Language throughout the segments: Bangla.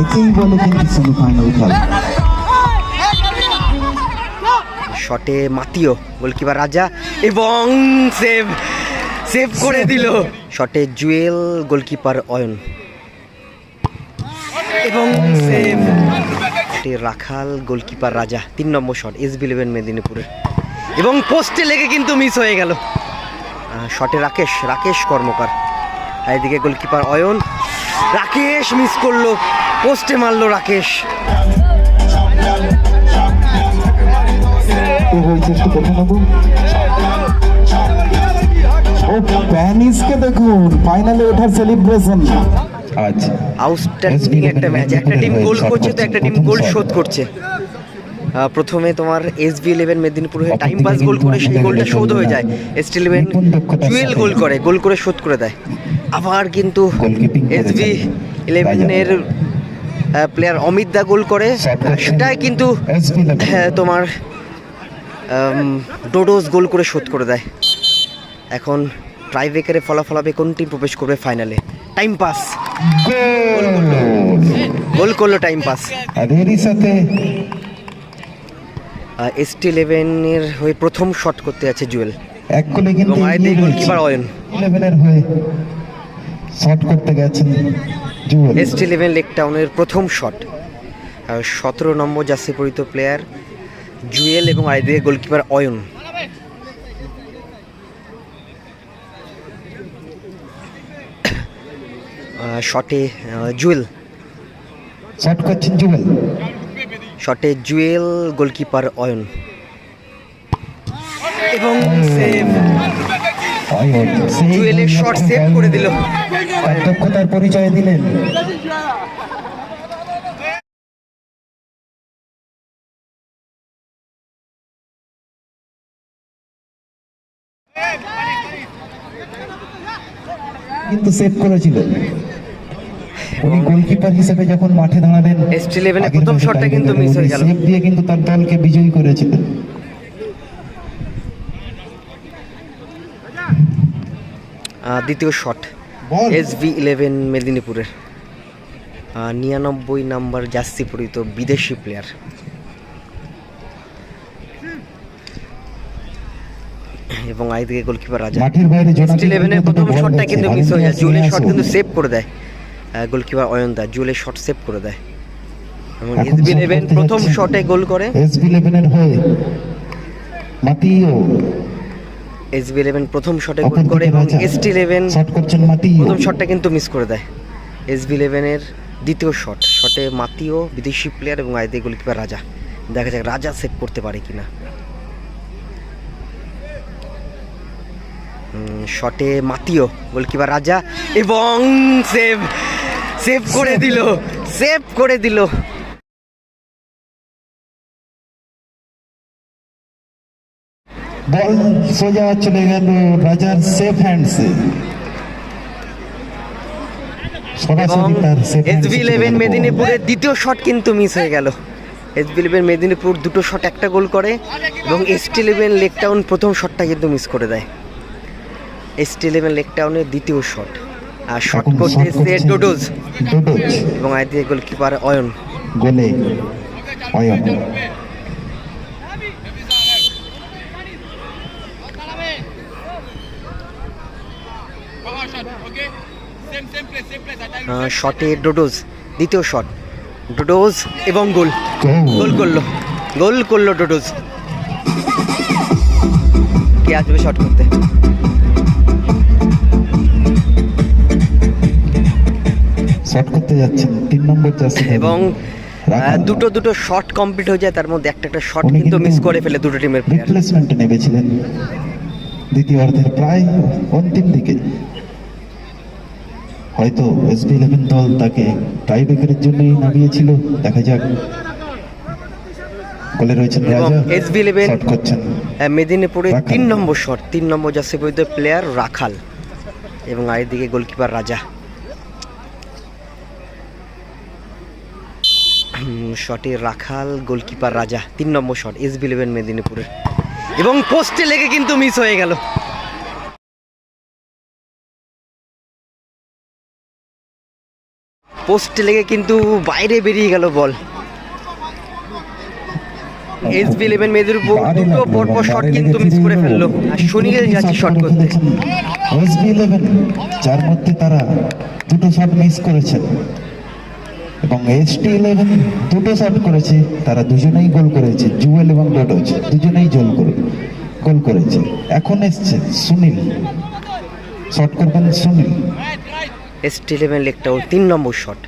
একেই বলে কিন্তু সেমিফাইনাল খেলা। শটে মাতিও গোলকিপার রাজা এবং সেভ সেভ করে দিল। শটে জুয়েল গোলকিপার অয়ন। এবং সেভ। রাখাল গোলকিপার রাজা। তিন নম্বর শট এস বি ইলেভেন মেদিনীপুরের এবং পোস্টে লেগে কিন্তু মিস হয়ে গেল। শটে রাকেশ রাকেশ কর্মকার। এদিকে গোলকিপার অয়ন। রাকেশ মিস করল। পোস্টে মারলো রাকেশ ও প্যানিসকে দেখুন ফাইনালে ওঠার সেলিব্রেশন আজ আউটস্ট্যান্ডিং একটা ম্যাচ একটা টিম গোল করছে তো একটা টিম গোল শোধ করছে আহ, প্রথমে তোমার এস বি ইলেভেন মেদিনীপুর হয়ে টাইম পাস গোল করে সেই গোলটা শোধ হয়ে যায় S T eleven Jewel goal করে গোল করে শোধ করে দেয় আবার কিন্তু এস বি ইলেভেনের প্লেয়ার অমিত দা গোল করে। সেটাই কিন্তু হ্যাঁ, তোমার ডোডোস গোল করে শোধ করে দেয়। এখন ট্রাইবেকারে ফলাফল হবে কোন টিম প্রবেশ করবে ফাইনালে টাইম পাস গোল করল টাইম পাস এস টি ইলেভেনের হয়ে প্রথম শট করতে আছে জুয়েল। এক গোলে কিন্তু গোলকিপার অয়ন। ইলেভেনের হয়ে শট করতে গেছেন Jewel. S T eleven Lake টাউনের প্রথম শট। সতেরো নম্বর জার্সি পরিত প্লেয়ার জুয়েল এবং আইদিকে গোলকিপার অয়ন। শটে জুয়েল। শট করছেন জুয়েল। শটে জুয়েল গোলকিপার অয়ন। এবং সেভ জুয়েলের শট সেভ করে দিল। দক্ষতার পরিচয় দিলেন। কিন্তু সেভ করেছিল। উনি গোলকিপার হিসেবে যখন মাঠে দাঁড়ালেন প্রথম শটটা কিন্তু মিস হয়ে গেল। save দিয়ে কিন্তু তার দলকে বিজয়ী করেছিলেন দ্বিতীয় শট এস ভি ইলেভেন মেদিনীপুরের। নিরানব্বই নাম্বার জার্সি পরিত বিদেশি প্লেয়ার এবং আইদিকে গোলকিপার রাজা। ইলেভেনের প্রথম শটটা কিন্তু মিস হয়ে যায়। জুয়েলের শট কিন্তু সেভ করে দেয়। গোলকিপার অয়নদা। জুয়েলের শট সেভ করে দেয়। এবং এখন এস বি ইলেভেন প্রথম। শটে গোল করে। এসবি ইলেভেনের হয়ে মাতিও। এস বি ইলেভেন প্রথম শটে গোল করে এবং রাজা। এস টি ইলেভেন শট করছেন মাতিও প্রথম শটটা কিন্তু মিস করে দেয়। এস বি ইলেভেনের দ্বিতীয় শট শটে মাতিও বিদেশি প্লেয়ার এবং আয়দে গোলকিপার রাজা। দেখা যাক রাজা সেভ করতে পারে কিনা। উম, শটে মাতিও গোলকিপার রাজা এবং সেভ সেভ করে দিল সেভ করে দিল। বল সোজা চলে গেল রাজার সেফ হ্যান্ডসে সেফ ইলেভেন মেদিনীপুরের দ্বিতীয় শট কিন্তু মিস হয়ে গেল। এস বি ইলেভেন মেদিনীপুর দুটো শট একটা গোল করে এবং S T eleven Lake Town প্রথম শটটা কিন্তু মিস করে দেয়। এস টি ইলেভেন লেক টাউনের দ্বিতীয় শট আর শট করতে করছেন ডোডোজ ডোডোজ এবং আইদিকে গোলকিপার অয়ন। গোলে। অয়ন। শটে ডোডোজ দ্বিতীয় শট ডোডোজ এবং গোল। গোল করল। গোল করল ডোডোজ কে আসবে শট করতে? শট করতে যাচ্ছেন তিন নম্বর এবং দুটো দুটো শট কমপ্লিট হয়ে যায় তার মধ্যে একটা একটা শট কিন্তু কিন্তু মিস করে ফেলে দুটো টিমের প্লেয়ার রিপ্লেসমেন্টে নেমেছিলেন। দ্বিতীয় অর্ধের প্রায় অন্তিম দিকে। হয়তো এসবি ইলেভেন দল তাকে টাই ব্রেকারের জন্যই নামিয়েছিল। দেখা যাক। গোলে রয়েছেন রাজা। 11 শট করছেন। মেদিনীপুরের তিন নম্বর শট তিন নম্বর জার্সি প্লেয়ার রাখাল এবং আরেকদিকে গোলকিপার রাজা। শটে রাখাল গোলকিপার রাজা তিন নম্বর শট এস বি ইলেভেন মেদিনীপুরের। এবং পোস্টে লেগে কিন্তু মিস হয়ে গেল। পোস্টে লেগে কিন্তু বাইরে বেরিয়ে গেল ball. S B eleven Midnapore দুটো পরপর শট কিন্তু মিস করে ফেলল আর সুনীল যাচ্ছে শট করতে। এসবি ইলেভেন যার মধ্যে তারা দুটো শট মিস করেছেন এবং এসটি ইলেভেন দুটো শট করেছে তারা দুজনেই গোল করেছে জুয়েল এবং ডোডোজ দুজনেই জল করে গোল করেছে। এখন এসছে সুনীল। শট করবেন সুনীল। এস টি ইলেভেন লেগটাও তিন নম্বর শট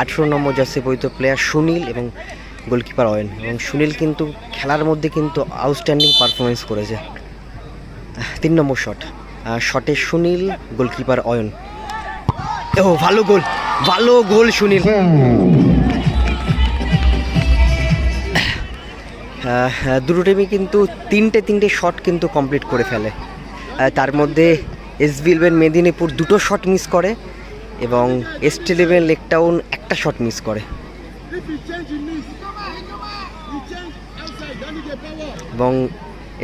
আঠেরো নম্বর জার্সি বৈত প্লেয়ার সুনীল এবং গোলকিপার অয়েন। এবং সুনীল কিন্তু খেলার মধ্যে কিন্তু আউটস্ট্যান্ডিং পারফরমেন্স করেছে। তিন নম্বর শট শটে সুনীল গোলকিপার অয়ন। ও, ভালো গোল ভালো গোল সুনীল। দুটো টিমই কিন্তু তিনটে তিনটে শট কিন্তু কমপ্লিট করে ফেলে। তার মধ্যে এস বি ইলেভেন মেদিনীপুর দুটো শট মিস করে এবং এস টি ইলেভেন লেকটাউন একটা শট মিস করে. এবং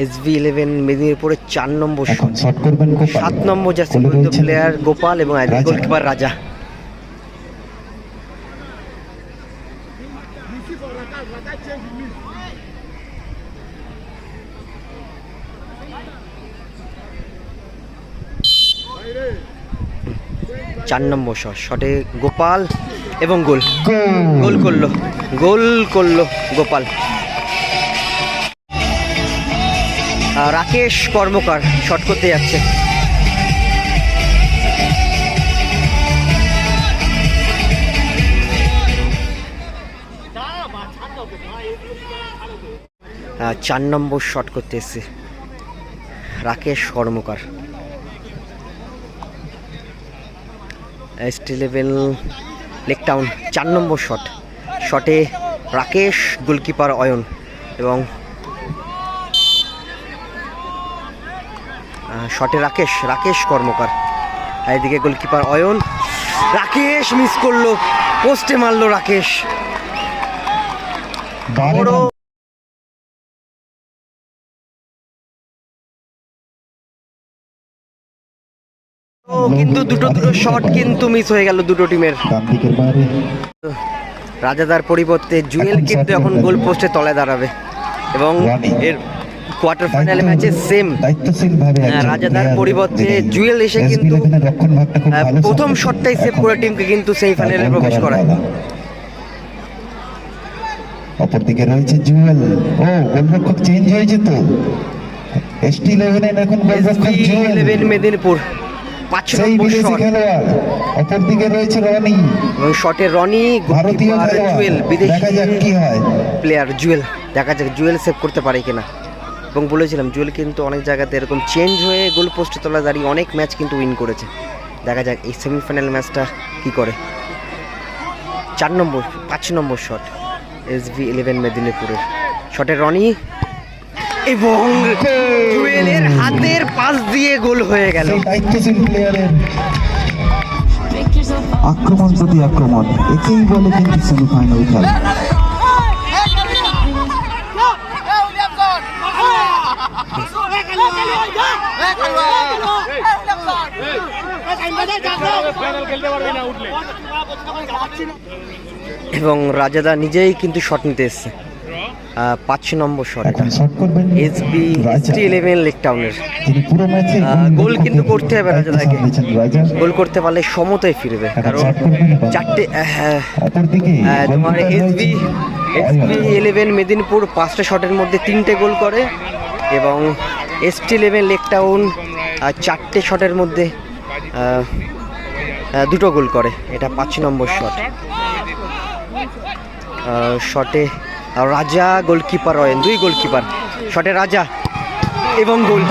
এস বি ইলেভেন মেদিনীপুরের চার নম্বর শট সাত নম্বর জার্সি প্লেয়ার গোপাল এবং গোলকিপার রাজা। চার নম্বর শট। শটে গোপাল এবং গোল। গোল করল। গোল করল গোপাল। রাকেশ কর্মকার শট করতে যাচ্ছে। চার নম্বর শট করতে এসছে Rakesh Karmakar. ST eleven Lake Town চার নম্বর শট শটে রাকেশ গোলকিপার অয়ন এবং শটে রাকেশ রাকেশ কর্মকার। এদিকে গোলকিপার অয়ন রাকেশ মিস করল পোস্টে মারলো রাকেশ। বড় ও, কিন্তু দুটো দুটো শট কিন্তু মিস হয়ে গেল দুটো টিমের রাজাদার পরিবর্তে জুয়েল কিন্তু এখন গোল পোস্টে তলায় দাঁড়াবে। এবং এর কোয়ার্টার ফাইনাল ম্যাচে সেম রাজাদার পরিবর্তে জুয়েল এসে কিন্তু, প্রথম। শটটাই সেভ করে টিমকে কিন্তু সেমিফাইনালে প্রবেশ করায়। অপরদিকে রয়েছে জুয়েল। ও গোলরক্ষক চেঞ্জ হয়েছে তো। এসটি ইলেভেনের এখন গোলরক্ষক জুয়েল। ইলেভেন মেদিনীপুর। পাঁচ সেই নম্বর শট অপরদিকে রয়েছে রনি। জুয়েল বিদেশি প্লেয়ার জুয়েল। দেখা যাক জুয়েল সেভ করতে পারে কিনা। এবং বলেছিলাম জুয়েল কিন্তু অনেক জায়গাতে এরকম চেঞ্জ হয়ে গোল পোস্টে তোলা দাঁড়িয়ে অনেক ম্যাচ কিন্তু উইন করেছে। দেখা যাক এই সেমিফাইনাল ম্যাচটা কি করে। চার নম্বর পাঁচ নম্বর শট এস ভি ইলেভেন মেদিনীপুরের শটে রনি এবং জুয়েলের হাতের পাস দিয়ে গোল হয়ে গেল। দায়িত্বশীল প্লেয়ারের আক্রমণ প্রতি আক্রমণ একেই বলে কিন্তু সেমিফাইনাল খেলা। এবং রাজাদা নিজেই কিন্তু শট নিতে এসছে। পাঁচ নম্বর shot. S B Raja eleven Lake টাউনের। গোল কিন্তু করতে হবে রাজাদাকে। গোল করতে পারলে সমতায় ফিরবে। কারণ চারটে হ্যাঁ। তোমার S B S B eleven Midnapore পাঁচটা শটের মধ্যে তিনটে গোল করে এবং S T eleven Lake Town চারটে শটের মধ্যে দুটো গোল করে। এটা পাঁচ নম্বর শট। শটে রাজা গোলকিপার রয়েন, দুই গোলকিপার। শটে রাজা এবং গোল।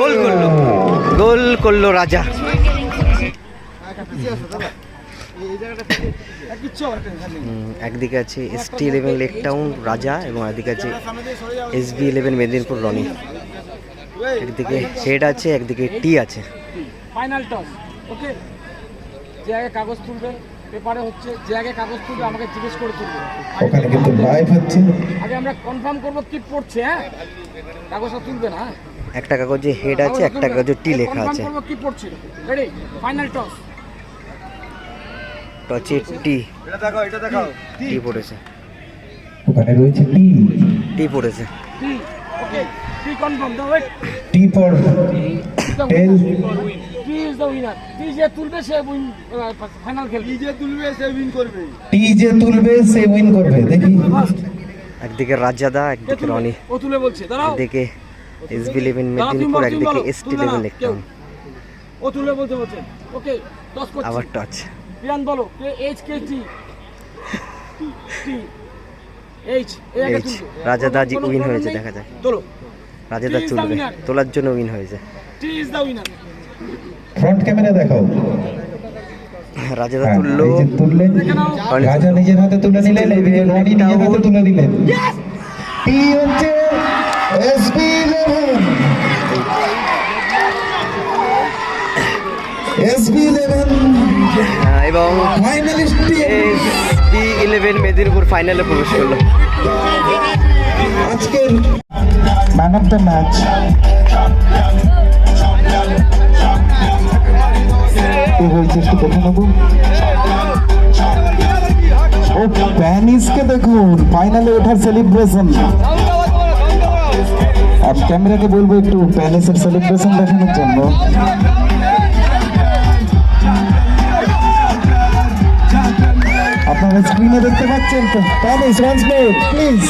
গোল করল। গোল করল রাজা। একদিকে আছে S T eleven Lake Town, Raja, এবং একদিকে আছে S B eleven Midnapore Ronny. একদিকে হেড আছে, একদিকে টি আছে। Final toss. ওকে, যে আগে কাগজ তুলবে। পেপারে হচ্ছে যে আগে কাগজ তুলবে আমাকে জিজ্ঞেস করে তুলবে। ওখানে কিন্তু লাইভ হচ্ছে। আগে আমরা কনফার্ম করব কি পড়ছে হ্যাঁ? কাগজটা তুলবে না হ্যাঁ? একটা কাগজে হেড আছে একটা কাগজে টি লেখা আছে। কনফার্ম করব কি পড়ছে। রেডি ফাইনাল টস টচে টি টি পড়েছে। ওখানে রয়েছে টি টি পড়েছে। টি ওকে টি কনফার্ম দাও T for tail is the winner T তুলবে সে উইন ফাইনাল খেলবে। নিজে তুলবে সে উইন করবে। টি তুলবে সে উইন করবে দেখি। একদিকে রাজাদা একদিকে রনি। ও তুলে বলছে দাঁড়াও। একদিকে এস বি ইলেভেন মেদিনীপুর একদিকে বলো, এস টি তুলবে ইলেভেন লেকটাউন ও তুলে বলতে বলছে। ওকে টস করছি। আবার টচ প্রিয়ান বলো কে H K T T H H. রাজাদা জি উইন হয়েছে দেখা যায় তোলো। রাজাদা তুলবে। তোলার জন্য উইন হয়েছে। T is the winner front camera দেখাও। রাজাদা হ্যাঁ, তুললো তুললেন রাজা নিজের হাতে তুলে নিলেন রনি নিজের হাতে তুলে দিলেন টি হচ্ছে এসপি ইলেভেন এসপি ইলেভেন এবং ফাইনালিস্ট এস ইলেভেন মেদিনীপুর ফাইনালে প্রবেশ করল। আজকের ম্যান অফ দ্য ম্যাচ হয়েছে একটু দেখে নেব ও প্যানিসকে দেখুন ফাইনালে ওঠার সেলিব্রেশন আর ক্যামেরাকে বলব একটু প্যানিসের সেলিব্রেশন দেখানোর জন্য আপনারা স্ক্রিনে দেখতে পাচ্ছেন তো প্যানিস ওয়ান্স মোর প্লিজ